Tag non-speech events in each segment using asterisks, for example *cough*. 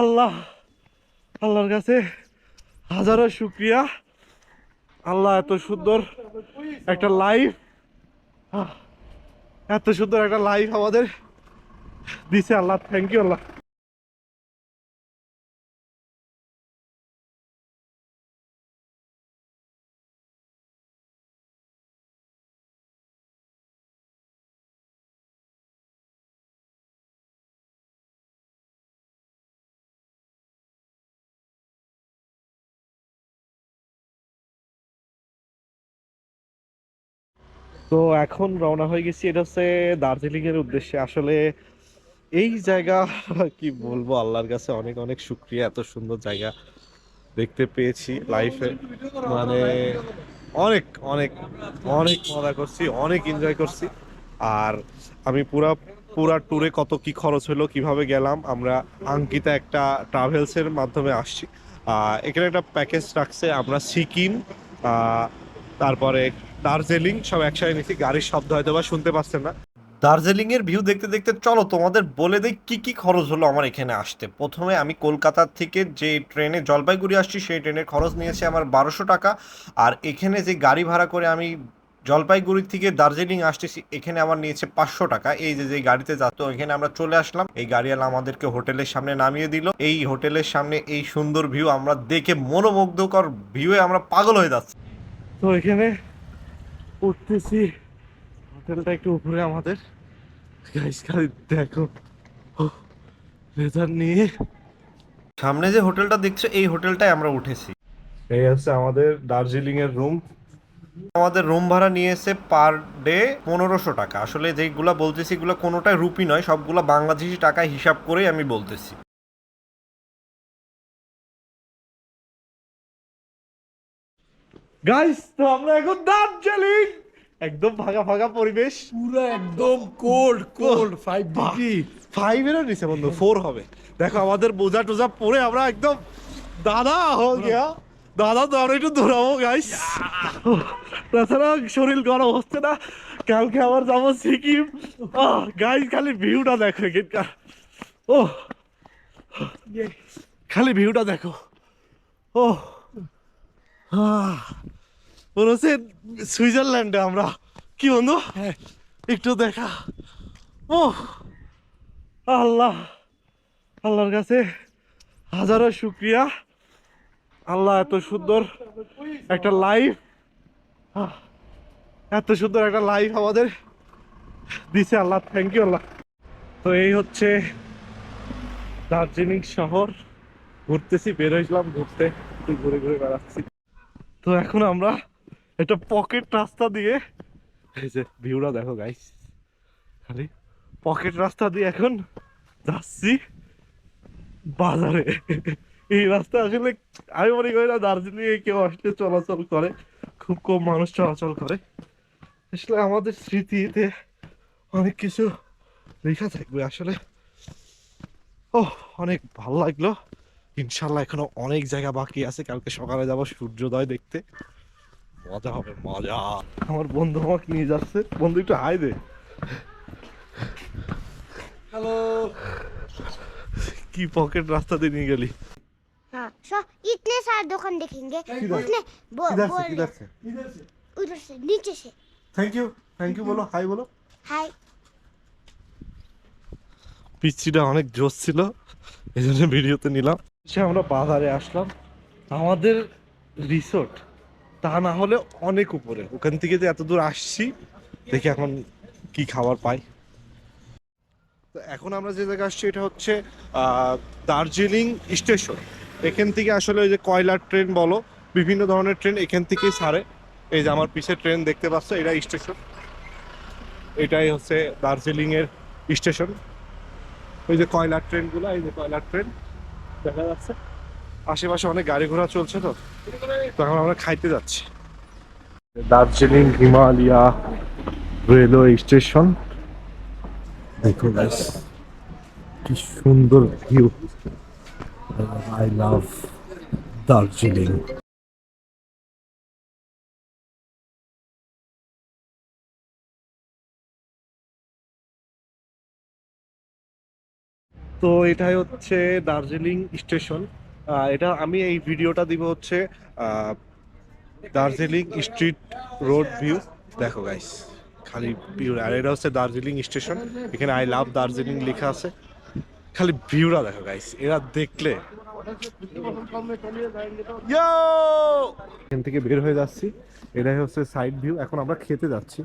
আল্লাহ আল্লাহর কাছে হাজারো শুক্রিয়া। আল্লাহ এত সুন্দর একটা লাইফ এত সুন্দর একটা লাইফ আমাদের দিছে আল্লাহ। থ্যাংক ইউ আল্লাহ। তো এখন রওনা হয়ে গেছি, এটা হচ্ছে দার্জিলিং এর উদ্দেশ্যে। আসলে এই জায়গা, *laughs* কি বলব, আল্লাহর কাছে অনেক অনেক শুক্রিয়া। এত সুন্দর জায়গা দেখতে পেয়েছি লাইফে মানে অনেক অনেক অনেক মজা করছি, অনেক এনজয় করছি। আর আমি পুরা পুরা ট্যুরে কত কি খরচ হলো, কীভাবে গেলাম, আমরা আঙ্কিতা একটা ট্রাভেলস এর মাধ্যমে আসছি। এখানে একটা প্যাকেজ রাখছে, আমরা সিকিম তারপরে দার্জিলিং সব একসাথে নিচ্ছি গাড়ির শব্দ হয়তো বা শুনতে পাচ্ছেন না। দার্জিলিং এর ভিউ দেখতে দেখতে চলো তোমাদের বলে দেই কি কি খরচ হলো আমার এখানে আসতে। প্রথমে আমি কলকাতার থেকে যে ট্রেনে জলপাইগুড়ি আসছি সেই ট্রেনের খরচ নিয়েছে আমার বারোশো টাকা। আর এখানে যে গাড়ি ভাড়া করে আমি জলপাইগুড়ি থেকে দার্জিলিং আসতেছি এখানে আমার নিয়েছে পাঁচশো টাকা। এই যে যে গাড়িতে যাত এখানে আমরা চলে আসলাম। এই গাড়িওয়ালা আমাদেরকে হোটেলের সামনে নামিয়ে দিল। এই হোটেলের সামনে এই সুন্দর ভিউ আমরা দেখে মনোমুগ্ধকর ভিউয়ে আমরা পাগল হয়ে যাচ্ছি। তো এখানে উঠতেছি হোটেলটা একটু উপরে আমাদের। গাইস খালি দেখো। লেজার নিয়ে। সামনে যে হোটেলটা দেখছ এই হোটেলটাই আমরা উঠেছি। এই হচ্ছে আমাদের দার্জিলিং এর রুম আমাদের রুম ভাড়া নিয়েছে পার ডে পনেরোশো টাকা। আসলে যেগুলা বলতেছি এগুলো কোনোটাই রুপি নয় সবগুলা বাংলাদেশি টাকা হিসাব করেই আমি বলতেছি। গাইস তো আমরা এখন দার্জিলিং! একদম ফাঁকা ফাঁকা পরিবেশ। পুরো একদম cold cold five degree five এরও নিচে বন্ধু ফোর হবে। দেখো আমাদের বোঝা টোজা পরে আমরা একদম দাদা হো গিয়া দাদা তো আমরা একটু দৌড়াবো গাইস তাছাড়া শরীর গরম হচ্ছে না। কালকে আবার যাব সিকিম। গাইস খালি ভিউটা দেখো এখানকার। ও খালি ভিউটা দেখো। ও আহ, মনে হচ্ছে সুইজারল্যান্ডে আমরা। কি বন্ধু? হ্যাঁ। একটু দেখা। ও আল্লাহ আল্লাহর কাছে হাজারো শুক্রিয়া। আল্লাহ এত সুন্দর একটা লাইফ এত সুন্দর একটা লাইফ আমাদের দিছে আল্লাহ। থ্যাংক ইউ আল্লাহ। তো এই হচ্ছে দার্জিলিং শহর। ঘুরতেছি বের হয়েছিলাম ঘুরতে। ঘুরে ঘুরে বেড়াচ্ছি। তো এখন আমরা একটা পকেট রাস্তা দিয়ে। এই যে ভিউটা দেখো গাইস খালি পকেট রাস্তা দিয়ে এখন যাচ্ছি বাজারে। এই রাস্তা আসলে আমি মনে করি না দার্জিলিং এ কেউ আসলে চলাচল করে, খুব কম মানুষ চলাচল করে। আসলে আমাদের স্মৃতিতে অনেক কিছু লেখা থাকবে আসলে। ও অনেক ভালো লাগল। ইনশাল্লাহ এখনও অনেক জায়গা বাকি আছে। কালকে সকালে যাব সূর্যোদয় দেখতে। মজা হবে মজা আমার বন্ধু আমাকে নিয়ে যাচ্ছে বন্ধু একটু হাই দে হ্যালো কি পকেট রাস্তা দিয়ে নিয়ে গেলি हाँ सो इतने सारे दुकान देखेंगे उसने बो, बोल से उधर से नीचे से থ্যাংক ইউ থ্যাংক ইউ বলো হাই বলো हाय পিচ্ছিটা অনেক জোশ ছিল এই জন্য ভিডিওতে নিলাম সে আমরা বাজারে আসলাম আমাদের রিসোর্ট তা না হলে অনেক উপরে। ওখান থেকে যে এত দূর আসছি, দেখি এখন কি খাবার পাই। তো এখন আমরা যে জায়গায় আসছি, এটা হচ্ছে দার্জিলিং স্টেশন। এখান থেকে আসলে ওই যে কয়লার ট্রেন বলো, বিভিন্ন ধরনের ট্রেন এখান থেকেই ছাড়ে। এই যে আমার পিছে ট্রেন দেখতে পাচ্ছ, এটা স্টেশন। এটাই হচ্ছে দার্জিলিং এর স্টেশন। ওই যে কয়লার ট্রেনগুলো, এই যে কয়লার ট্রেন, দেখা যাচ্ছে। আশেপাশে অনেক গাড়ি ঘোড়া চলছে তো। তো এখন আমরা খাইতে যাচ্ছি। Darjeeling, Himalaya railway station. দেখো কি সুন্দর ভিউ আই লাভ দার্জিলিং। তো এটাই হচ্ছে দার্জিলিং স্টেশন। এটা আমি এই ভিডিওটা দিব হচ্ছে দার্জিলিং স্ট্রিট রোড ভিউ। দেখো গাইস খালি ভিউ আর এটা হচ্ছে দার্জিলিং স্টেশন। এখানে আই লাভ দার্জিলিং লেখা আছে। খালি ভিউটা দেখো গাইস এরা দেখলে! এখান থেকে বের হয়ে যাচ্ছি। এটাই হচ্ছে সাইড ভিউ এখন আমরা খেতে যাচ্ছি।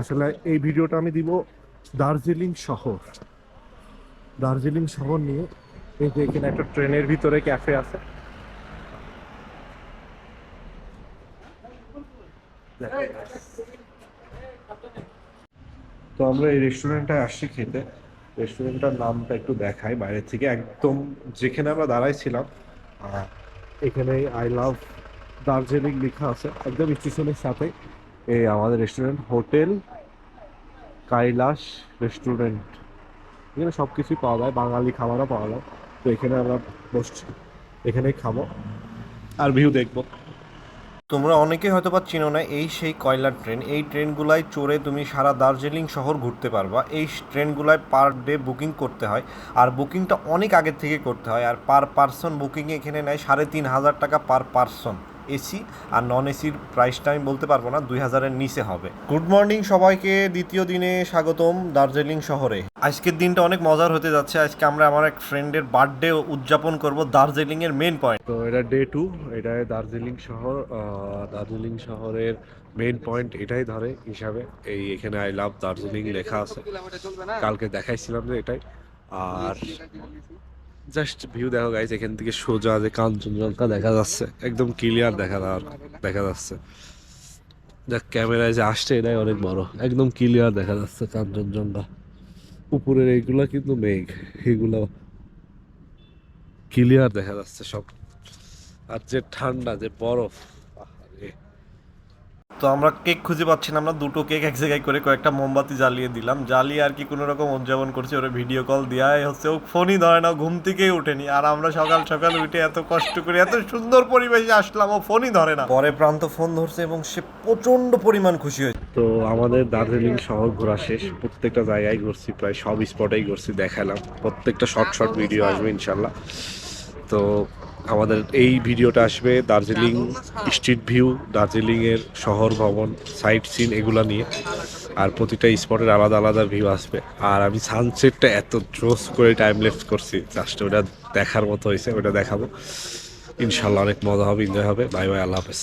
আসলে এই ভিডিওটা আমি দিব দার্জিলিং শহর। দার্জিলিং শহর নিয়ে এই যে এখানে একটা ট্রেনের ভিতরে ক্যাফে আছে। তো আমরা এই রেস্টুরেন্টটায় আসছি খেতে। রেস্টুরেন্টটার নামটা একটু দেখাই বাইরে থেকে। একদম যেখানে আমরা দাঁড়াইছিলাম এখানে আই লাভ দার্জিলিং লেখা আছে। একদম স্টেশনের সাথে এই আমাদের রেস্টুরেন্ট হোটেল, কাইলাস রেস্টুরেন্ট এখানে সব কিছুই পাওয়া যায়, বাঙালি খাবারও পাওয়া যায়। তো এখানে আমরা বসছি। এখানেই খাব। আর ভিউ দেখব। তোমরা অনেকে হয়তো বা চিনো না এই সেই কয়লার ট্রেন। এই ট্রেনগুলাই চড়ে তুমি সারা দার্জিলিং শহর ঘুরতে পারবা। এই ট্রেনগুলায় পার ডে বুকিং করতে হয়। আর বুকিংটা অনেক আগে থেকে করতে হয়। আর পার পার্সন বুকিং এখানে নেয় সাড়ে তিন হাজার টাকা পার পার্সন। এসি আর নন এসির প্রাইসটা আমি বলতে পারব না দুই হাজারের নিচে হবে। গুড মর্নিং সবাইকে দ্বিতীয় দিনে স্বাগতম দার্জিলিং শহরে। আজকের দিনটা অনেক মজার হতে যাচ্ছে। আজকে আমরা আমার এক ফ্রেন্ডের বার্থডে উদযাপন করব দার্জিলিং এর মেন পয়েন্ট তো এটা ডে টু এটা দার্জিলিং শহর দার্জিলিং শহরের মেন পয়েন্ট এটাই ধরে হিসাবে। এই এখানে আই লাভ দার্জিলিং লেখা আছে। কালকে দেখাইছিলাম যে এটাই। আর জাস্ট ভিউ দেখো গাইজ এখান থেকে সোজা যে কাঞ্চনজঙ্ঘা দেখা যাচ্ছে। একদম ক্লিয়ার দেখা দেখা যাচ্ছে। দেখ ক্যামেরায় যে আসছে, এটাই অনেক বড়। একদম ক্লিয়ার দেখা যাচ্ছে কাঞ্চনজঙ্ঘা। উপরের এইগুলা কিন্তু মেঘ এগুলা ক্লিয়ার দেখা যাচ্ছে সব আর যে ঠান্ডা যে বরফ। তো আমরা কেক খুঁজে পাচ্ছি না, আমরা দুটো কেক এক জায়গায় করে কয়েকটা মোমবাতি জ্বালিয়ে দিলাম। জ্বালিয়ে আর কি কোনো রকম উদযাপন করছি, ওরা ভিডিও কল দেওয়াই হচ্ছে। ও ফোনই ধরে না ঘুম থেকেই ওঠেনি। আর আমরা সকাল সকাল উঠে এত কষ্ট করে এত সুন্দর পরিবেশে আসলাম, ও ফোনই ধরে না। পরে প্রান্ত ফোন ধরছে এবং সে প্রচণ্ড পরিমাণ খুশি হয়েছে। তো আমাদের দার্জিলিং শহর ঘোরা শেষ। প্রত্যেকটা জায়গায় ঘুরছি, প্রায় সব স্পটেই ঘুরছি, দেখালাম। প্রত্যেকটা শর্ট শর্ট ভিডিও আসবে, ইনশাল্লাহ। তো আমাদের এই ভিডিওটা আসবে দার্জিলিং স্ট্রিট ভিউ, দার্জিলিংয়ের শহর ভবন, সাইট সিন এগুলো নিয়ে। আর প্রতিটা স্পটের আলাদা আলাদা ভিউ আসবে। আর আমি সানসেটটা এত জোস করে টাইম লেফট করছি জাস্ট ওটা দেখার মতো হয়েছে, ওটা দেখাবো। ইনশাল্লাহ অনেক মজা হবে এনজয় হবে। বাই বাই, আল্লাহ হাফেজ।